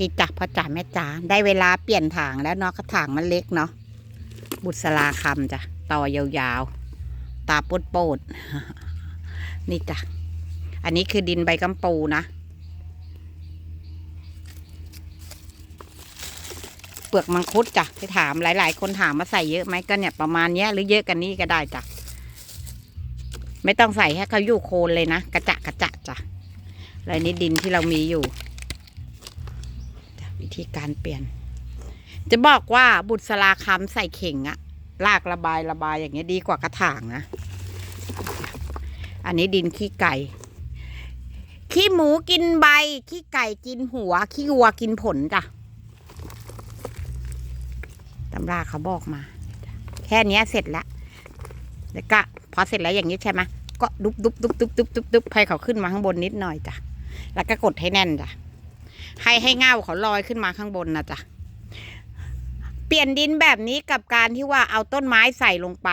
ดีจ้ะพ่อจ๋าแม่จ๋าได้เวลาเปลี่ยนถางแล้วเนาะกระถางมันเล็กเนาะบุษราคำจ้ะต่อยาวๆ ตาปุดโปดนี่จ้ะอันนี้คือดินใบกำปูนะ เปลือกมังคุดจ้ะที่ถามหลาย ๆ คนถามมาใส่เยอะไหมก็เนี่ยประมาณเนี้ย หรือเยอะกันนี้ก็ได้จ้ะไม่ต้องใส่ให้เขาอยู่โคนเลยนะ กระจะกระจะจ้ะแล้วนี่ดินที่เรามีอยู่ วิธีการเปลี่ยน จะบอกว่าบุษราคำใส่เข่งอะลากระบายระบายอย่างเงี้ยดีกว่ากระถางนะ อันนี้ดินขี้ไก่ ขี้หมูกินใบ ขี้ไก่กินหัว ขี้วัวกินผลจ้ะตำราเขาบอกมา แค่นี้เสร็จแล้วแล้วก็พอเสร็จแล้วอย่างนี้ใช่ไหมก็ดุบดุบดุบดุบดุบดุบดุบให้เขาขึ้นมาข้างบนนิดหน่อยจ้ะ แล้วก็กดให้แน่นจ้ะ ให้ให้เงาเขาลอยขึ้นมาข้างบนนะจ้ะเปลี่ยนดินแบบนี้กับการที่ว่าเอาต้นไม้ใส่ลงไป